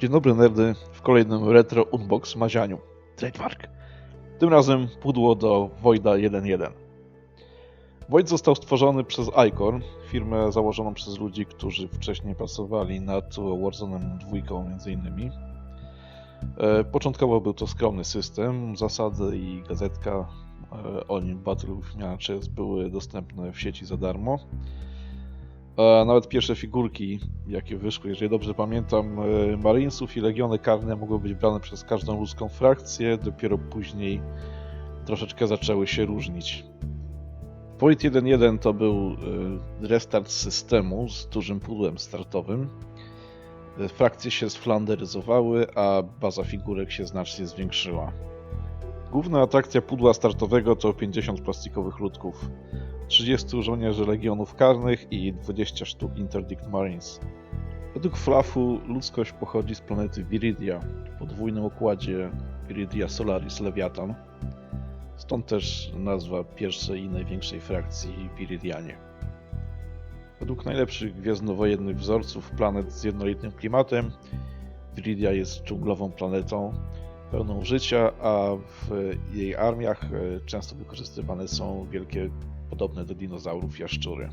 Dzień dobry nerdy w kolejnym Retro Unbox Mazianiu. Trademark. Tym razem pudło do Voida 1.1. Void został stworzony przez Icorn, firmę założoną przez ludzi, którzy wcześniej pracowali nad Warzone'em 2 między innymi. E, Początkowo był to skromny system, zasady i gazetka e, o nim Battle with Matches były dostępne w sieci za darmo. A nawet pierwsze figurki, jakie wyszły, jeżeli dobrze pamiętam, e, Marinesów i Legiony Karne mogły być brane przez każdą ludzką frakcję, dopiero później troszeczkę zaczęły się różnić. Void 1.1 to był e, restart systemu z dużym pudłem startowym. E, Frakcje się sflanderyzowały, a baza figurek się znacznie zwiększyła. Główna atrakcja pudła startowego to 50 plastikowych ludków. 30 żołnierzy legionów karnych i 20 sztuk Interdict Marines. Według Flaffu ludzkość pochodzi z planety Viridia, w podwójnym układzie Viridia Solaris Leviathan. Stąd też nazwa pierwszej i największej frakcji Viridianie. Według najlepszych gwiezdnowojennych wzorców planet z jednolitym klimatem, Viridia jest dżunglową planetą, pełną życia, a w jej armiach e, często wykorzystywane są wielkie podobne do dinozaurów jaszczury.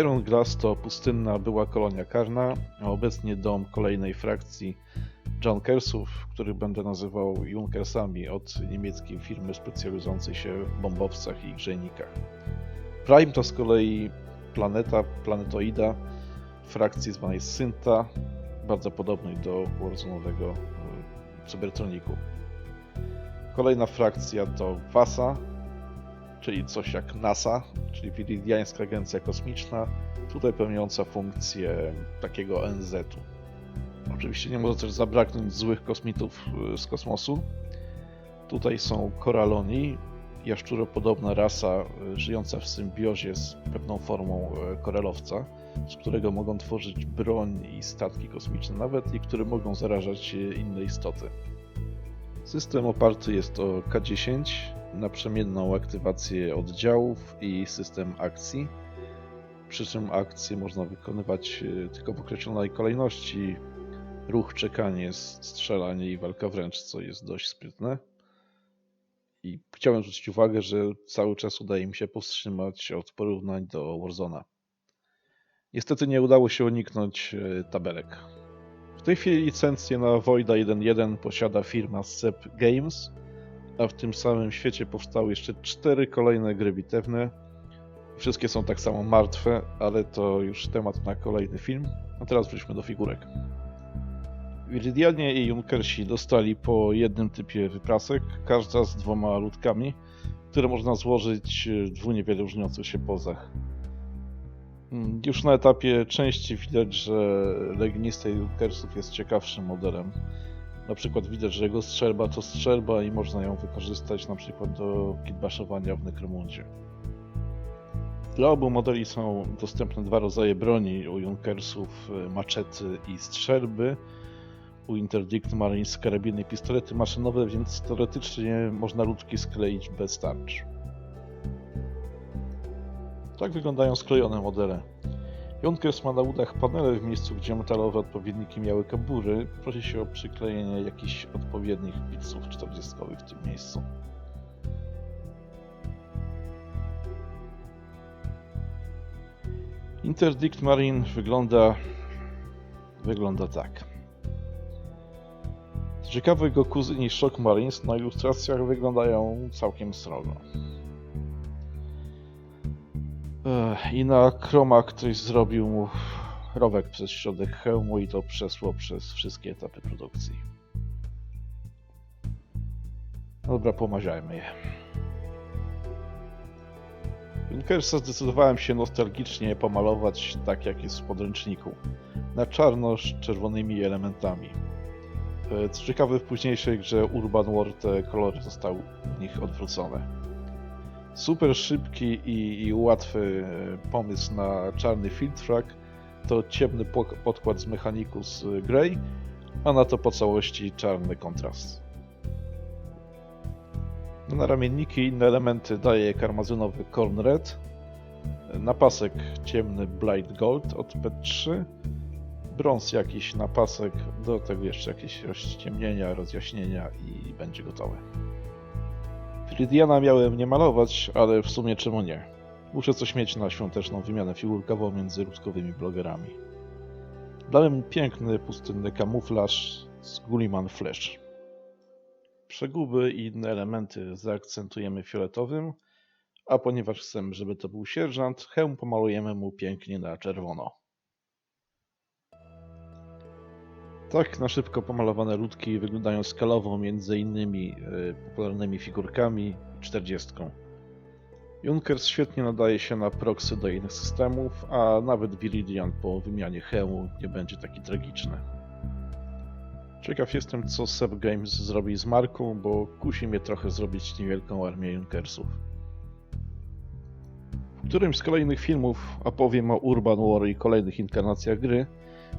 Iron Glass to pustynna była kolonia karna, a obecnie dom kolejnej frakcji Junkersów, których będę nazywał Junkersami od niemieckiej firmy specjalizującej się w bombowcach i grzejnikach. Prime to z kolei planeta, planetoida frakcji zwanej Synta, bardzo podobnej do Warzone'owego e, Cybertroniku. Kolejna frakcja to Vasa, czyli coś jak NASA, czyli Viridiańska Agencja Kosmiczna, tutaj pełniąca funkcję takiego NZ-u. Oczywiście nie może też zabraknąć złych kosmitów y, z kosmosu. Tutaj są Koraloni, jaszczuropodobna rasa y, żyjąca w symbiozie z pewną formą y, koralowca, z którego mogą tworzyć broń i statki kosmiczne nawet i które mogą zarażać inne istoty. System oparty jest o K10 na przemienną aktywację oddziałów i system akcji. Przy czym akcje można wykonywać e, tylko w określonej kolejności. Ruch, czekanie, strzelanie i walka wręcz, co jest dość sprytne. I chciałem zwrócić uwagę, że cały czas udaje mi się powstrzymać od porównań do Warzona. Niestety nie udało się uniknąć e, tabelek. W tej chwili licencję na Voida 1.1 posiada firma Sep Games, a w tym samym świecie powstały jeszcze cztery kolejne gry bitewne. Wszystkie są tak samo martwe, ale to już temat na kolejny film. A teraz wróćmy do figurek. Viridianie i Junkersi dostali po jednym typie wyprasek, każda z dwoma ludkami, które można złożyć w dwóch niewiele różniących się pozach. Mm, Już na etapie części widać, że i Junkersów jest ciekawszym modelem. Na przykład widać, że jego strzelba to strzelba i można ją wykorzystać na przykład do kitbaszowania w Necromundzie. Dla obu modeli są dostępne dwa rodzaje broni. U Junkersów e, maczety i strzelby, u Interdict Marines karabiny i pistolety maszynowe, więc teoretycznie można ludki skleić bez tarcz. Tak wyglądają sklejone modele. Junkers ma na udach panele w miejscu, gdzie metalowe odpowiedniki miały kabury. Prosi się o przyklejenie jakichś odpowiednich pixów 40 w tym miejscu. Interdict Marine wygląda wygląda tak. Ciekawe, jego kuzyni Shock Marines na ilustracjach wyglądają całkiem srogo. I na chromach ktoś zrobił mu rowek przez środek hełmu i to przesło przez wszystkie etapy produkcji. Dobra, pomaziajmy je. Junkersa zdecydowałem się nostalgicznie pomalować tak jak jest w podręczniku. Na czarno z czerwonymi elementami. E, Co ciekawe, w późniejszej grze Urban War te kolory zostały w nich odwrócone. Super szybki i, i łatwy e, pomysł na czarny filtrak to ciemny podkład z Mechanicus Grey, a na to po całości czarny kontrast. Na ramienniki i inne elementy daje karmazynowy Corn Red, na pasek ciemny Blight Gold od P3, Brąz jakiś na pasek, do tego jeszcze jakieś rozciemnienia, rozjaśnienia i będzie gotowe. Fridiana miałem nie malować, ale w sumie czemu nie? Muszę coś mieć na świąteczną wymianę figurkową między ruskowymi blogerami. Dałem piękny, pustynny kamuflaż z Gulliman Flash. Przeguby i inne elementy zaakcentujemy fioletowym, a ponieważ chcemy, żeby to był sierżant, hełm pomalujemy mu pięknie na czerwono. Tak na szybko pomalowane ludki wyglądają skalowo między innymi e, popularnymi figurkami i 40. Junkers świetnie nadaje się na proxy do innych systemów, a nawet Viridian po wymianie hełmu nie będzie taki tragiczny. Ciekaw jestem, co Seb Games zrobi z marką, bo kusi mnie trochę zrobić niewielką armię Junkersów. W którymś z kolejnych filmów opowiem o Urban War i kolejnych inkarnacjach gry,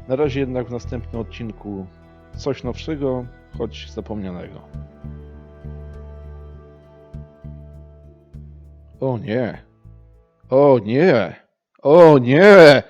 na razie jednak w następnym odcinku coś nowszego, choć zapomnianego. O nie! O nie! O nie!